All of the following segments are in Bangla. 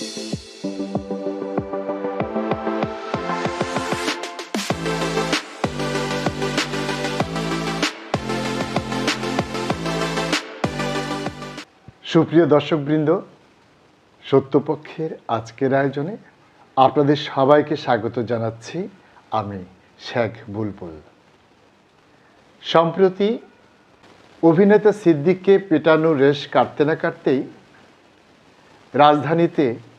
সুপ্রিয় দর্শকবৃন্দ, সত্যপক্ষের আজকের আয়োজনে আপনাদের সবাইকে স্বাগত জানাচ্ছি আমি শেখ বুলবুল। সম্প্রতি অভিনেতা সিদ্দিককে পেটানো রেশ কাটতে না কাটতেই রাজধানীতে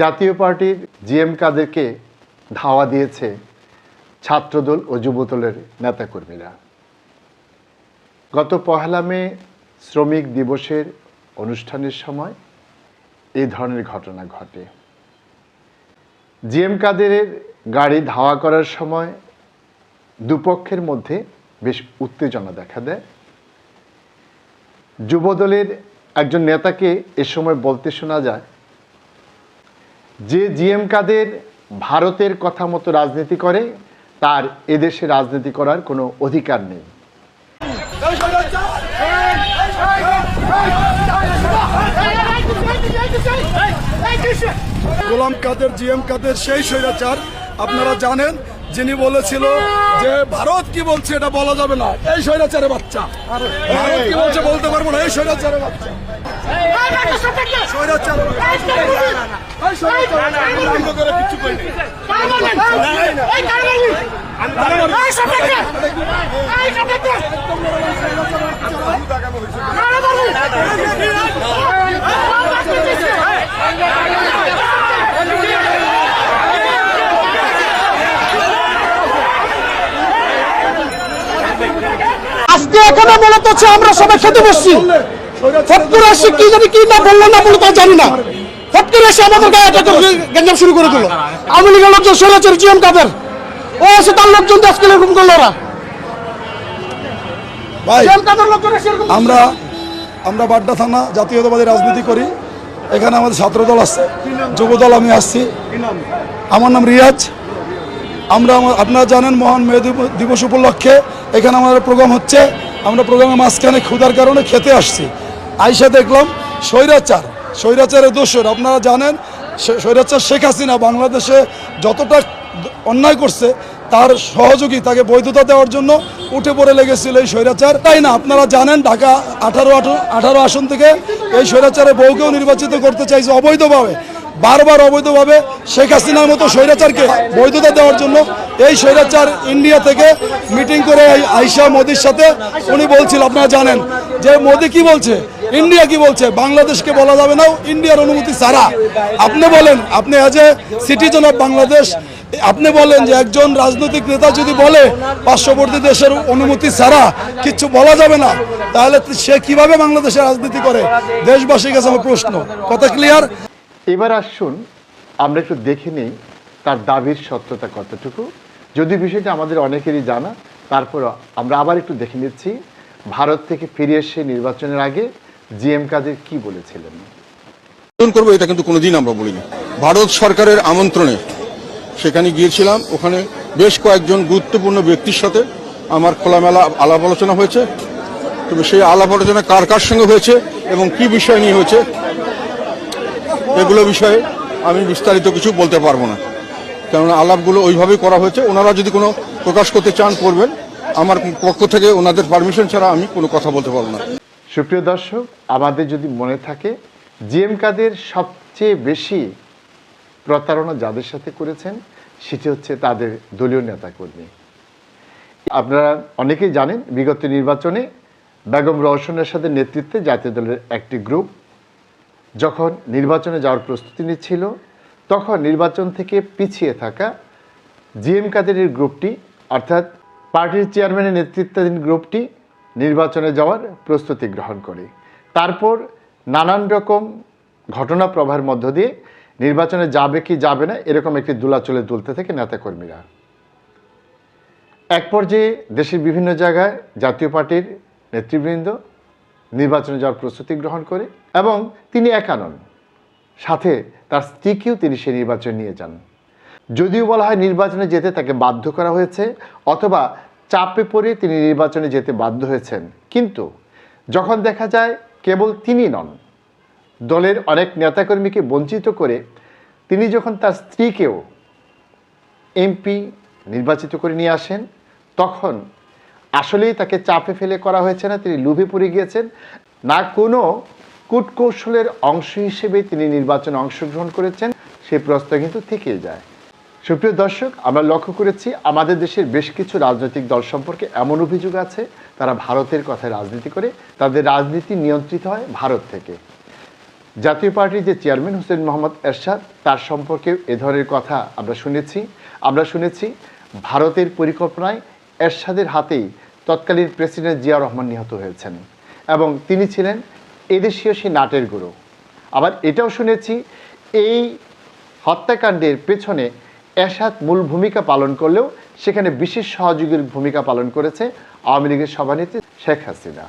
জাতীয় পার্টির জিএম কাদেরকে ধাওয়া দিয়েছে ছাত্রদল ও যুবদলের নেতাকর্মীরা। গত পহেলা মে শ্রমিক দিবসের অনুষ্ঠানের সময় এই ধরনের ঘটনা ঘটে। জিএম কাদেরের গাড়ি ধাওয়া করার সময় দুপক্ষের মধ্যে বেশ উত্তেজনা দেখা দেয়। যুবদলের একজন নেতাকে এ সময় বলতে শোনা যায় যে জিএম কাদের ভারতের কথা মতো রাজনীতি করে, তার এদেশে রাজনীতি করার কোনো অধিকার নেই। গোলাম কাদের, জিএম কাদের সেই স্বৈরাচার, আপনারা জানেন যিনি বলেছিল যে ভারত কি বলছে এটা বলা যাবে না এই স্বৈরাচারের বাচ্চা ভারত কি বলছে বলতে পারব না এই স্বৈরাচারের বাচ্চা স্বৈরাচার করে আজকে এখানে মূলত হচ্ছে আমরা সবাই খেতে বসছি। ফটকুর এসে কি জানি কি না বলল না বলল তা জানি না। ফটকুর এসে আমাদের গায়ে করে গ্যাঞ্জাম শুরু করে দিল। আওয়ামী লীগের লোকজন সৈরাচের জিএম কাদের? ও এসে তার লোকজন তো আজকে এরকম করল ওরা। ভাই আমরা আমরা বাড্ডা থানা জাতীয়তাবাদী রাজনীতি করি। এখানে আমাদের ছাত্রদল আছে যুবদল আমি আসছি। আমার নাম রিয়াজ। আমরা আমা- আপনারা জানেন মহান মে দিবস উপলক্ষে এখানে আমাদের প্রোগ্রাম হচ্ছে। আমরা প্রোগ্রামের মাঝখানে ক্ষুধার কারণে খেতে আসছি। আইসা দেখলাম স্বৈরাচার। স্বৈরাচারের দোষর। আপনারা জানেন স্বৈরাচার শেখ হাসিনা বাংলাদেশে যতটা অন্যায় করছে, তার সহযোগী, তাকে বৈধতা দেওয়ার জন্য উঠে পড়ে লেগেছিল এই স্বৈরাচার। তাই না? আপনারা জানেন ঢাকা আঠারো আঠারো আসন থেকে এই স্বৈরাচারের বউকেও নির্বাচিত করতে চাইছে অবৈধভাবে। বারবার অবৈধভাবে শেখ হাসিনার মতো স্বৈরাচারকে বৈধতা দেওয়ার জন্য এই স্বৈরাচার ইন্ডিয়া থেকে মিটিং করে এই আইসা মোদির সাথে। উনি বলছিল, আপনারা জানেন যে মোদি কি বলছে? ইন্ডিয়া কি বলছে? বাংলাদেশকে বলা যাবে না, ইন্ডিয়ার অনুমতি ছাড়া। আপনি বলেন, আপনি as a citizen of Bangladesh আপনি বলেন যে একজন রাজনৈতিক নেতা যদি বলে পার্শ্ববর্তী দেশের অনুমতি ছাড়া কিচ্ছু বলা যাবে না, তাহলে সে কীভাবে বাংলাদেশে রাজনীতি করে? দেশবাসীর কাছে আমার প্রশ্ন। কথা ক্লিয়ার এবার আসুন, আমরা একটু দেখে নিই তার দাবির সত্যতা কতটুকু। যদি বিষয়টা আমাদের অনেকেরই জানা তারপর আমরা আবার একটু দেখে নিচ্ছি, ভারত থেকে ফিরে এসে নির্বাচনের আগে জিএম কাদের কি বলেছিলেন? করব, এটা কিন্তু কোনোদিন আমরা বলিনি। ভারত সরকারের আমন্ত্রণে সেখানে গিয়েছিলাম, ওখানে বেশ কয়েকজন গুরুত্বপূর্ণ ব্যক্তির সাথে আমার খোলামেলা আলাপ আলোচনা হয়েছে। তবে সেই আলাপ আলোচনা কার কার সঙ্গে হয়েছে এবং কি বিষয় নিয়ে হয়েছে এগুলো বিষয়ে আমি বিস্তারিত কিছু বলতে পারব না। কেননা আলাপগুলো ওইভাবেই করা হয়েছে। ওনারা যদি কোনো প্রকাশ করতে চান, করবেন। আমার পক্ষ থেকে ওনাদের পারমিশন ছাড়া আমি কোনো কথা বলতে পারব না। সুপ্রিয় দর্শক, আমাদের যদি মনে থাকে, জিএম কাদের সবচেয়ে বেশি প্রতারণা যাদের সাথে করেছেন, সেটি হচ্ছে তাদের দলীয় নেতাকর্মী। আপনারা অনেকেই জানেন, বিগত নির্বাচনে বেগম রওশনের সাথে নেতৃত্বে জাতীয় দলের একটি গ্রুপ যখন নির্বাচনে যাওয়ার প্রস্তুতি নিচ্ছিল, তখন নির্বাচন থেকে পিছিয়ে থাকা জিএম কাদেরের গ্রুপটি, অর্থাৎ পার্টির চেয়ারম্যানের নেতৃত্বাধীন গ্রুপটি নির্বাচনে যাওয়ার প্রস্তুতি গ্রহণ করে। তারপর নানান রকম ঘটনা প্রবাহের মধ্য দিয়ে নির্বাচনে যাবে কি যাবে না এরকম একটি দুলাচলে দুলতে থেকে নেতাকর্মীরা। এক পর্যায়ে দেশের বিভিন্ন জায়গায় জাতীয় পার্টির নেতৃবৃন্দ নির্বাচনে যাওয়ার প্রস্তুতি গ্রহণ করে এবং তিনি একা নন। সাথে তার স্ত্রীকেও তিনি সে নির্বাচন নিয়ে যান। যদিও বলা হয় নির্বাচনে যেতে তাকে বাধ্য করা হয়েছে অথবা চাপে পড়ে তিনি নির্বাচনে যেতে বাধ্য হয়েছেন। কিন্তু যখন দেখা যায় কেবল তিনি নন, দলের অনেক নেতাকর্মীকে বঞ্চিত করে তিনি যখন তার স্ত্রীকেও এমপি নির্বাচিত করে নিয়ে আসেন, তখন আসলেই তাকে চাপে ফেলে করা হয়েছে না, তিনি লুভে পড়ে গিয়েছেন। না কোনো কূটকৌশলের অংশ হিসেবে তিনি নির্বাচনে অংশগ্রহণ করেছেন সেই প্রশ্ন কিন্তু থেকেই যায়। সুপ্রিয় দর্শক, আমরা লক্ষ্য করেছি আমাদের দেশের বেশ কিছু রাজনৈতিক দল সম্পর্কে এমন অভিযোগ আছে, তারা ভারতের কথায় রাজনীতি করে, তাদের রাজনীতি নিয়ন্ত্রিত হয় ভারত থেকে। জাতীয় পার্টির যে চেয়ারম্যান হোসেন মোহাম্মদ এরশাদ, তার সম্পর্কে এ ধরনের কথা আমরা শুনেছি। আমরা শুনেছি, ভারতের পরিকল্পনায় এরশাদের হাতেই তৎকালীন প্রেসিডেন্ট জিয়া রহমান নিহত হয়েছেন এবং তিনি ছিলেন এদেশীয় সেই নাটের গুরু। আবার এটাও শুনেছি, এই হত্যাকাণ্ডের পেছনে এরশাদ মূল ভূমিকা পালন করলেও সেখানে বিশেষ সহযোগীর ভূমিকা পালন করেছে আওয়ামী লীগের সভানেত্রী শেখ হাসিনা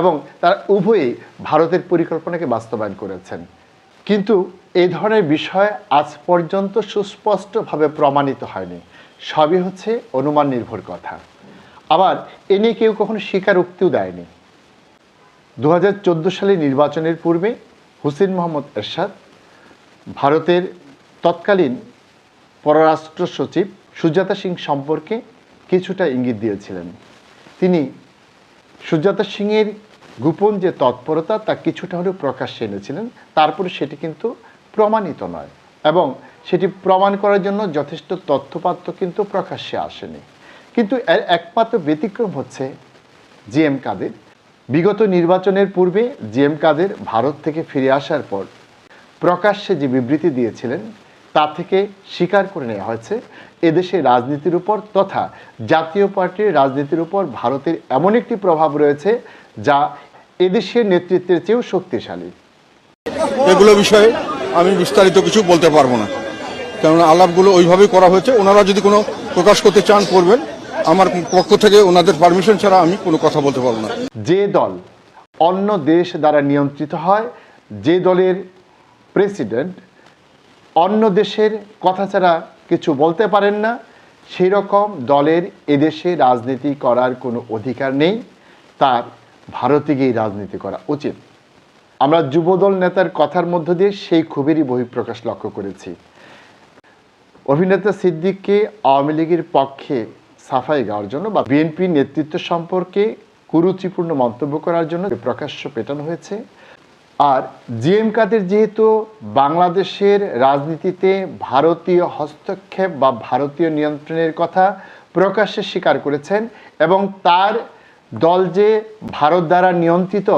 এবং তারা উভয়ই ভারতের পরিকল্পনাকে বাস্তবায়ন করেছেন। কিন্তু এই ধরনের বিষয় আজ পর্যন্ত সুস্পষ্টভাবে প্রমাণিত হয়নি। সবই হচ্ছে অনুমান নির্ভর কথা। আবার এ নিয়ে কেউ কখনো স্বীকারোক্তিও দেয়নি। দু হাজার চোদ্দ সালে নির্বাচনের পূর্বে হুসেন মোহাম্মদ এরশাদ ভারতের তৎকালীন পররাষ্ট্র সচিব সুজাতা সিং সম্পর্কে কিছুটা ইঙ্গিত দিয়েছিলেন। তিনি সুজাতা সিংয়ের গোপন যে তৎপরতা তা কিছুটা হলেও প্রকাশ্যে এনেছিলেন, তারপরে সেটি কিন্তু প্রমাণিত নয়। এবং সেটি প্রমাণ করার জন্য যথেষ্ট তথ্যপাত্র কিন্তু প্রকাশ্যে আসেনি। কিন্তু এর একমাত্র ব্যতিক্রম হচ্ছে জি এম কাদের। বিগত নির্বাচনের পূর্বে জি এম কাদের ভারত থেকে ফিরে আসার পর প্রকাশ্যে যে বিবৃতি দিয়েছিলেন, তা থেকে স্বীকার করে নেওয়া হয়েছে এদেশে রাজনীতির উপর তথা জাতীয় পার্টির রাজনীতির উপর ভারতের এমন একটি প্রভাব রয়েছে যা এদেশের নেতৃত্বের চেয়েও শক্তিশালী। এগুলো বিষয়ে আমি বিস্তারিত কিছু বলতে পারব না। কেননা আলাপগুলো ওইভাবেই করা হয়েছে। ওনারা যদি কোনো প্রকাশ করতে চান, করবেন। আমার পক্ষ থেকে ওনাদের পারমিশন ছাড়া আমি কোনো কথা বলতে পারব না। যে দল অন্য দেশ দ্বারা নিয়ন্ত্রিত হয়, যে দলের প্রেসিডেন্ট অন্য দেশের কথা ছাড়া কিছু বলতে পারেন না সেই রকম দলের এদেশে রাজনীতি করার কোনো অধিকার নেই। তার ভারতে গিয়ে রাজনীতি করা উচিত। আমরা যুবদল নেতার কথার মধ্য দিয়ে সেই ক্ষোভেরই বহিঃপ্রকাশ লক্ষ্য করেছি। অভিনেতা সিদ্দিককে আওয়ামী লীগের পক্ষে সাফাই গাওয়ার জন্য বা বিএনপি নেতৃত্ব সম্পর্কে কুরুচিপূর্ণ মন্তব্য করার জন্য প্রকাশ্য পেটানো হয়েছে। আর জিএম কাদের যেহেতু বাংলাদেশের রাজনীতিতে ভারতীয় হস্তক্ষেপ বা ভারতীয় নিয়ন্ত্রণের কথা প্রকাশ্যে স্বীকার করেছেন এবং তার দল যে ভারত দ্বারা নিয়ন্ত্রিত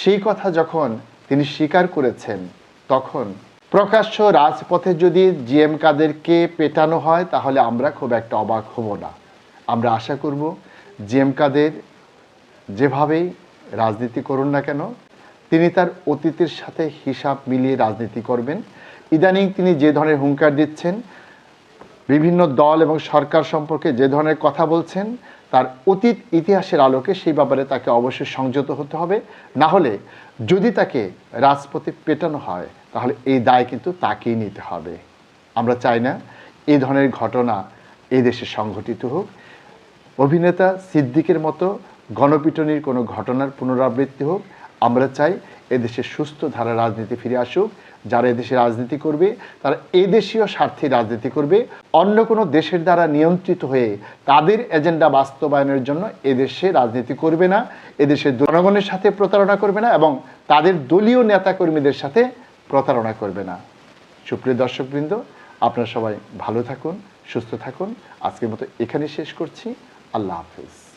সেই কথা যখন তিনি স্বীকার করেছেন, তখন প্রকাশ্য রাজপথে যদি জিএম কাদেরকে পেটানো হয়, তাহলে আমরা খুব একটা অবাক হব না। আমরা আশা করব জিএম কাদের যেভাবেই রাজনীতি করুন না কেন, তিনি তার অতীতের সাথে হিসাব মিলিয়ে রাজনীতি করবেন। ইদানিং তিনি যে ধরনের হুঙ্কার দিচ্ছেন, বিভিন্ন দল এবং সরকার সম্পর্কে যে ধরনের কথা বলছেন, তার অতীত ইতিহাসের আলোকে সেই ব্যাপারে তাকে অবশ্যই সংযত হতে হবে। না হলে যদি তাকে রাজপথে পেটানো হয় তাহলে এই দায় কিন্তু তাকেই নিতে হবে। আমরা চাই না এই ধরনের ঘটনা এই দেশে সংঘটিত হোক। অভিনেতা সিদ্দিকের মতো গণপিটনির কোনো ঘটনার পুনরাবৃত্তি হোক। আমরা চাই এদেশে সুস্থ ধারা রাজনীতি ফিরে আসুক। যারা এদেশে রাজনীতি করবে, তারা এদেশীয় স্বার্থে রাজনীতি করবে। অন্য কোনো দেশের দ্বারা নিয়ন্ত্রিত হয়ে তাদের এজেন্ডা বাস্তবায়নের জন্য এদেশে রাজনীতি করবে না। এদেশের জনগণের সাথে প্রতারণা করবে না এবং তাদের দলীয় নেতাকর্মীদের সাথে প্রতারণা করবে না। সুপ্রিয় দর্শকবৃন্দ, আপনারা সবাই ভালো থাকুন, সুস্থ থাকুন। আজকের মতো এখানেই শেষ করছি। আল্লাহ হাফিজ।